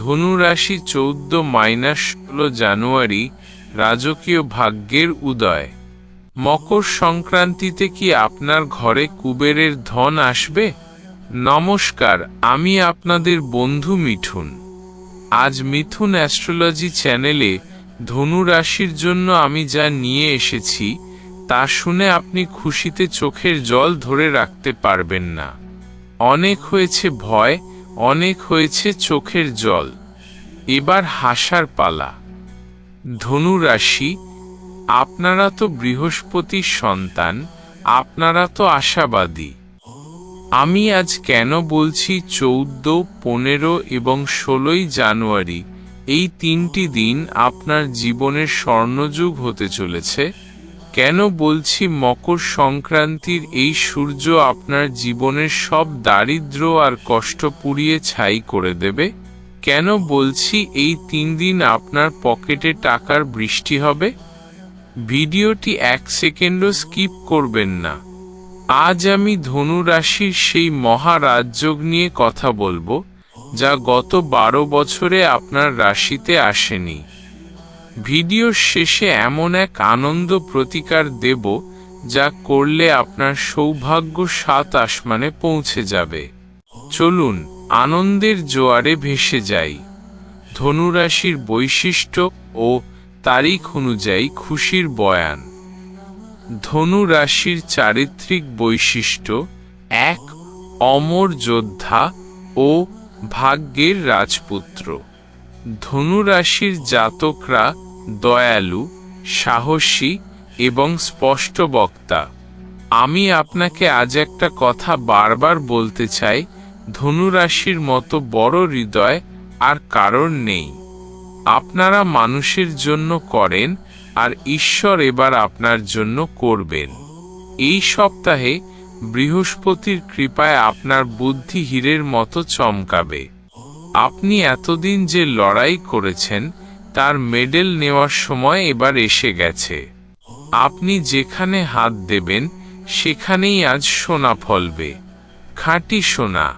ধনুরাশি চৌদ্দ মাইনাস ষোলো জানুয়ারি রাজকীয় ভাগ্যের উদয়। মকর সংক্রান্তিতে কি আপনার ঘরে কুবেরের ধন আসবে? নমস্কার, আমি আপনাদের বন্ধু মিঠুন। আজ মিথুন অ্যাস্ট্রোলজি চ্যানেলে ধনু রাশির জন্য আমি যা নিয়ে এসেছি, তা শুনে আপনি খুশিতে চোখের জল ধরে রাখতে পারবেন না। অনেক হয়েছে ভয় অনেক হয়েছে চোখের জল, এবার হাসার পালা। ধনু রাশি আপনারা তো বৃহস্পতির সন্তান, আপনারা তো আশাবাদী। আমি আজ কেন বলছি চৌদ্দ, পনেরো এবং ষোলোই জানুয়ারি, এই তিনটি দিন আপনার জীবনের স্বর্ণযুগ হতে চলেছে? কেন বলছি মকর সংক্রান্তির এই সূর্য আপনার জীবনের সব দারিদ্র আর কষ্ট পুড়িয়ে ছাই করে দেবে? কেন বলছি এই তিন দিন আপনার পকেটে টাকার বৃষ্টি হবে? ভিডিওটি এক সেকেন্ডও স্কিপ করবেন না। আজ আমি ধনু রাশির সেই মহারাজযোগ নিয়ে কথা বলব, যা গত বারো বছরে আপনার রাশিতে আসেনি। ভিডিওর শেষে এমন এক আনন্দ প্রতিকার দেব যা করলে আপনার সৌভাগ্য সাত আসমানে পৌঁছে যাবে। চলুন, আনন্দের জোয়ারে ভেসে যাই। ধনুরাশির বৈশিষ্ট্য ও তারিখ অনুযায়ী খুশির বয়ান। ধনু রাশির চারিত্রিক বৈশিষ্ট্য এক, অমর যোদ্ধা ও ভাগ্যের রাজপুত্র। ধনু রাশির জাতকরা দয়ালু, সাহসী এবং স্পষ্ট বক্তা। আমি আপনাকে আজ একটা কথা বারবার বলতে চাই ধনু রাশির মতো বড় হৃদয় আর কারণ নেই। আপনারা মানুষের জন্য করেন আর ঈশ্বর এবার আপনার জন্য করবেন। এই সপ্তাহে বৃহস্পতির কৃপায় আপনার বুদ্ধি হীরের মতো চমকাবে। আপনি এতদিন যে লড়াই করেছেন, তার মেডেল নেওয়ার সময় এবার এসে গেছে। আপনি যেখানে হাত দেবেন, সেখানেই আজ সোনা ফলবে। খাঁটি সোনা।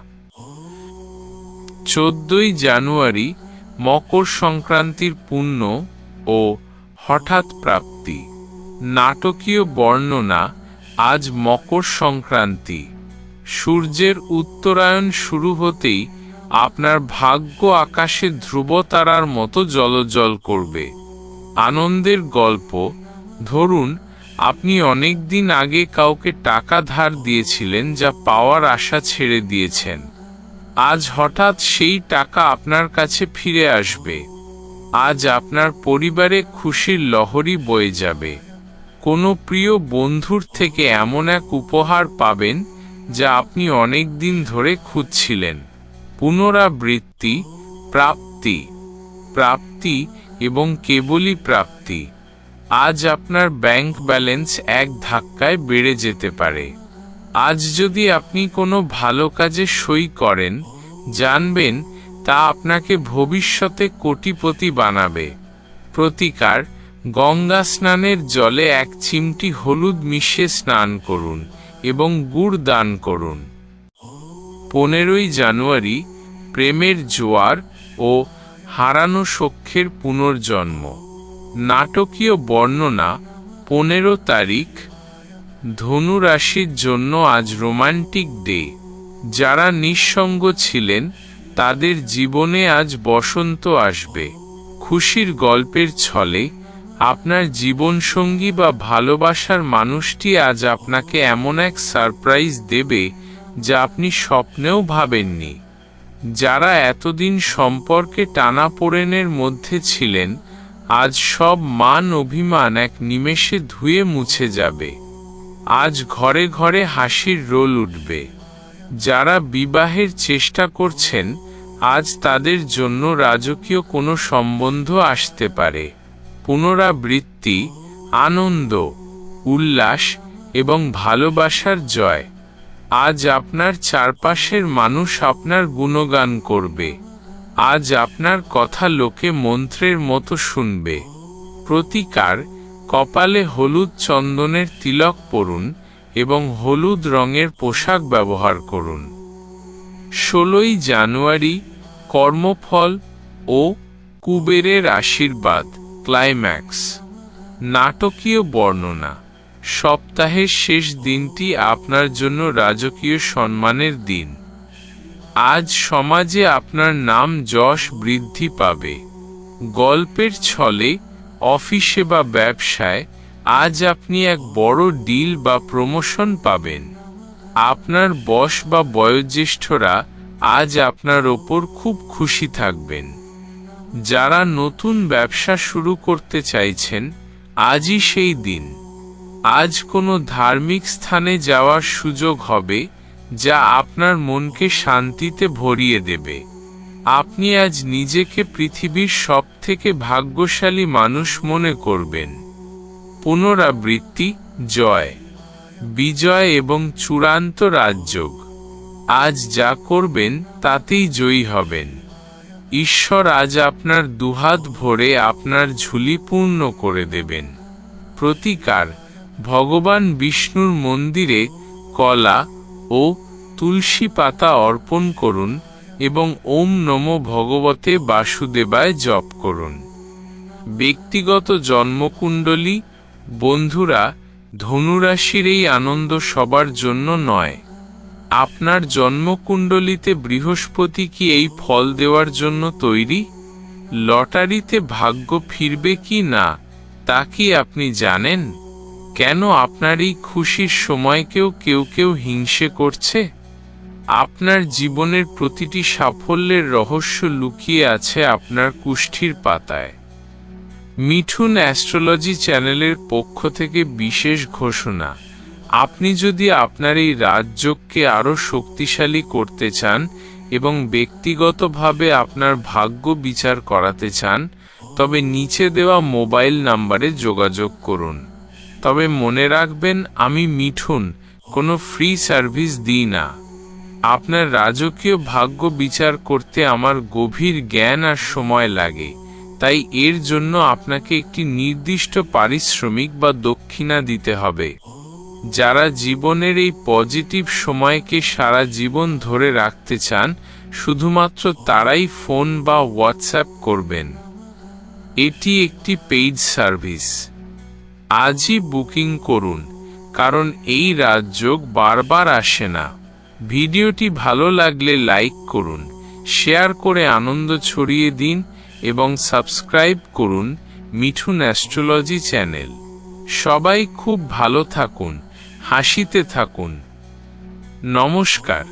চোদ্দই জানুয়ারি, মকর সংক্রান্তির পুণ্য ও হঠাৎ প্রাপ্তি। নাটকীয় বর্ণনা, আজ মকর সংক্রান্তি। সূর্যের উত্তরায়ণ শুরু হতেই আপনার ভাগ্য আকাশে ধ্রুবতারার মতো জলজল করবে। আনন্দের গল্প, ধরুন, আপনি অনেক দিন আগে কাউকে টাকা ধার দিয়েছিলেন যা পাওয়ার আশা ছেড়ে দিয়েছেন। আজ হঠাৎ সেই টাকা আপনার কাছে ফিরে আসবে। আজ আপনার পরিবারে খুশির লহরী বয়ে যাবে। কোনো প্রিয় বন্ধুর থেকে এমন এক উপহার পাবেন যা আপনি অনেক দিন ধরে খুঁজছিলেন। পুনরাবৃত্তি, প্রাপ্তি প্রাপ্তি এবং কেবলই প্রাপ্তি। আজ আপনার ব্যাংক ব্যালেন্স এক ধাক্কায় বেড়ে যেতে পারে। আজ যদি আপনি কোনো ভালো কাজে সই করেন, জানবেন তা আপনাকে ভবিষ্যতে কোটিপতি বানাবে। প্রতিকার, গঙ্গা স্নানের জলে এক চিমটি হলুদ মিশিয়ে স্নান করুন এবং গুড় দান করুন। পনেরোই জানুয়ারি প্রেমের জোয়ার ও হারানো সখ্যের পুনর্জন্ম। নাটকীয় বর্ণনা, পনেরো তারিখ ধনু রাশির জন্য আজ রোমান্টিক ডে। যারা নিঃসঙ্গ ছিলেন, তাদের জীবনে আজ বসন্ত আসবে। খুশির গল্পের ছলে, আপনার জীবনসঙ্গী বা ভালোবাসার মানুষটি আজ আপনাকে এমন এক সারপ্রাইজ দেবে যা আপনি স্বপ্নেও ভাবেননি। যারা এতদিন সম্পর্কে টানা টানাপোড়েনের মধ্যে ছিলেন, আজ সব মান অভিমান এক নিমেষে ধুয়ে মুছে যাবে। আজ ঘরে ঘরে হাসির রোল উঠবে। যারা বিবাহের চেষ্টা করছেন, আজ তাদের জন্য রাজকীয় কোনো সম্বন্ধ আসতে পারে। পুনরাবৃত্তি, আনন্দ, উল্লাস এবং ভালোবাসার জয়। আজ আপনার চারপাশের মানুষ আপনার গুণগান করবে। আজ আপনার কথা লোকে মন্ত্রের মতো শুনবে। প্রতিকার, কপালে হলুদ চন্দনের তিলক পরুন এবং হলুদ রঙের পোশাক ব্যবহার করুন। ষোলোই জানুয়ারি, কর্মফল ও কুবেরের আশীর্বাদ, ক্লাইম্যাক্স। নাটকীয় বর্ণনা। সপ্তাহের শেষ দিনটি আপনার জন্য রাজকীয় সম্মানের দিন। আজ সমাজে আপনার নাম যশ বৃদ্ধি পাবে। গল্পের ছলে, অফিসে বা ব্যবসায়, আজ আপনি এক বড় ডিল বা প্রমোশন পাবেন। আপনার বস বা বয়োজ্যেষ্ঠরা আজ আপনার ওপর খুব খুশি থাকবেন। যারা নতুন ব্যবসা শুরু করতে চাইছেন, আজই সেই দিন। আজ কোনো ধার্মিক স্থানে যাওয়ার সুযোগ হবে, যা আপনার মনকে শান্তিতে ভরিয়ে দেবে। আপনি আজ নিজেকে পৃথিবীর সবথেকে ভাগ্যশালী মানুষ মনে করবেন। পুনরাবৃত্তি, জয়। বিজয় এবং চূড়ান্ত রাজযোগ। আজ যা করবেন, তাতেই জয়ী হবেন। ঈশ্বর আজ আপনার দুহাত ভরে আপনার ঝুলি পূর্ণ করে দেবেন। প্রতিকার। ভগবান বিষ্ণুর মন্দিরে কলা ও তুলসী পাতা অর্পণ করুন এবং ওম নম ভগবতে বাসুদেবায় জপ করুন। ব্যক্তিগত জন্মকুণ্ডলী বন্ধুরা ধনুরাশির এই আনন্দ সবার জন্য নয়। আপনার জন্মকুণ্ডলিতে বৃহস্পতি কি এই ফল দেওয়ার জন্য তৈরি? লটারিতে ভাগ্য ফিরবে কি না, তা কি আপনি জানেন? কেন আপনার এই খুশির সময়কেও কেউ কেউ হিংসে করছে? আপনার জীবনের প্রতিটি সাফল্যের রহস্য লুকিয়ে আছে আপনার কুষ্ঠির পাতায়। মিঠুন অ্যাস্ট্রোলজি চ্যানেলের পক্ষ থেকে বিশেষ ঘোষণা, আপনি যদি আপনার এই রাজযোগকে আরও শক্তিশালী করতে চান এবং ব্যক্তিগতভাবে আপনার ভাগ্য বিচার করাতে চান, তবে নিচে দেওয়া মোবাইল নাম্বারে যোগাযোগ করুন। তবে মনে রাখবেন, আমি মিঠুন, কোনো ফ্রি সার্ভিস দিই না। আপনার রাজকীয় ভাগ্য বিচার করতে আমার গভীর জ্ঞান আর সময় লাগে, তাই এর জন্য আপনাকে একটি নির্দিষ্ট পারিশ্রমিক বা দক্ষিণা দিতে হবে। যারা জীবনের এই পজিটিভ সময়কে সারা জীবন ধরে রাখতে চান, শুধুমাত্র তারাই ফোন বা হোয়াটসঅ্যাপ করবেন। এটি একটি পেইড সার্ভিস। আজই বুকিং করুন, কারণ এই রাজযোগ বারবার আসে না। ভিডিওটি ভালো লাগলে লাইক করুন, শেয়ার করে আনন্দ ছড়িয়ে দিন এবং সাবস্ক্রাইব করুন মিঠুন অ্যাস্ট্রোলজি চ্যানেল। সবাই খুব ভালো থাকুন, হাসিতে থাকুন। নমস্কার।